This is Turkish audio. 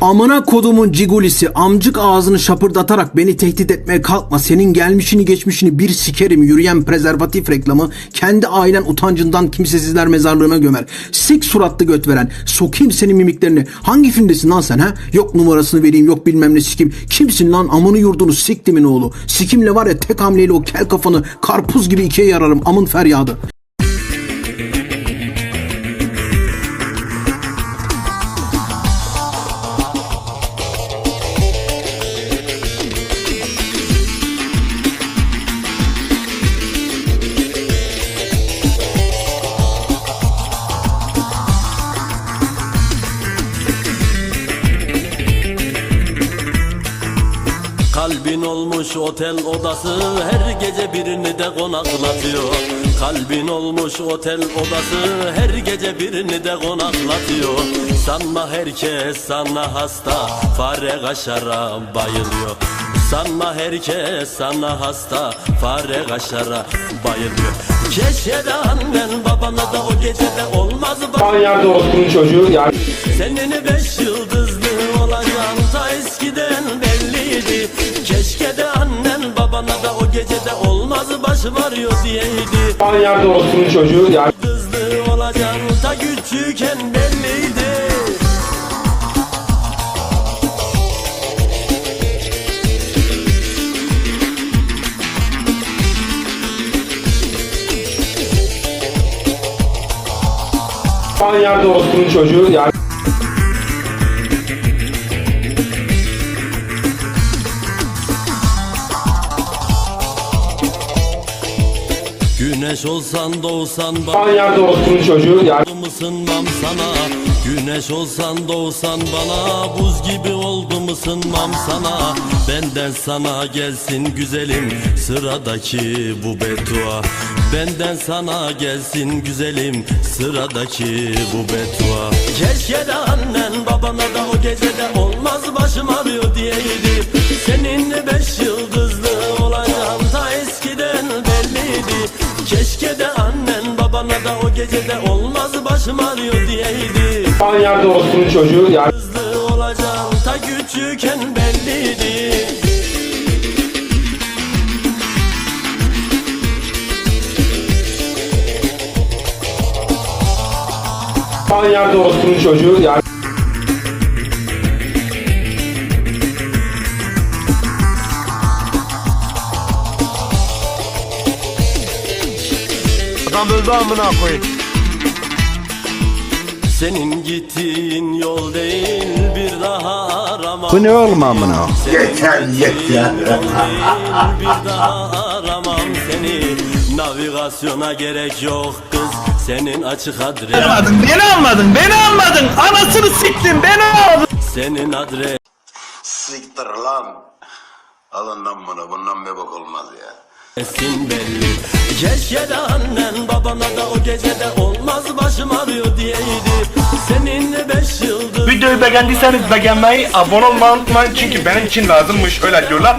Amına kodumun cigulisi amcık ağzını şapırdatarak beni tehdit etmeye kalkma. Senin gelmişini geçmişini bir sikerim yürüyen prezervatif reklamı kendi ailen utancından kimsesizler mezarlığına gömer. Sik suratlı göt veren. Sokayım senin mimiklerini. Hangi filmdesin lan sen ha? Yok numarasını vereyim yok bilmem ne sikim. Kimsin lan amını yurdunu siktimin oğlu. Sikimle var ya tek hamleyle o kel kafanı karpuz gibi ikiye yararım amın feryadı. Kalbin olmuş otel odası her gece birini de konaklatıyor. Kalbin olmuş otel odası her gece birini de konaklatıyor. Sanma herkes sana hasta fare kaşara bayılıyor. Sanma herkes sana hasta fare kaşara bayılıyor. Keşke de annen babana da o gecede olmaz bak. An yerde orospunun çocuğu yani senin beş yıldızlı olacağın ta eskiden Keşke de annen babana da o gecede olmaz başı varıyor diyeydi. An yerde orospunun çocuğu yani Yıldızlı olacağın ta küçükken belliydi. an yerde orospunun çocuğu yani Güneş olsan doğsan an yerde orospunun çocuğu yani Oldum ısınmam sana? Güneş olsan doğsan bana. Buz gibi oldum ısınmam sana? Benden sana gelsin güzelim Sıradaki bu beddua Benden sana gelsin güzelim Sıradaki bu beddua Keşke de annen babana da o gecede Olmaz başım ağrıyor diyeydi babana da o gecede olmaz başım ağrıyor diyeydi. An yerde orospunun çocuğu yani Hızlı olacağım ta küçükken belliydi. an yerde orospunun çocuğu yani Adam öldü amına koyayım. Senin gittiğin yol değil bir daha aramam Bu ne oğlum amına? Yeter yeter. bir daha aramam seni Navigasyona gerek yok kız senin açık adres Almadın, beni almadın, beni almadın. Anasını siktin, beni aldın. Senin adres Siktir lan. Alın lan bunu. Bundan bir bok olmaz ya. Sesin belli. Keşke de annen babana da o gecede olmaz başım ağrıyor diyeydi. Seninle beş yıldız Videoyu beğendiyseniz beğenmeyi, abone olmayı unutmayın. Çünkü benim için lazımmış. Öyle diyorlar.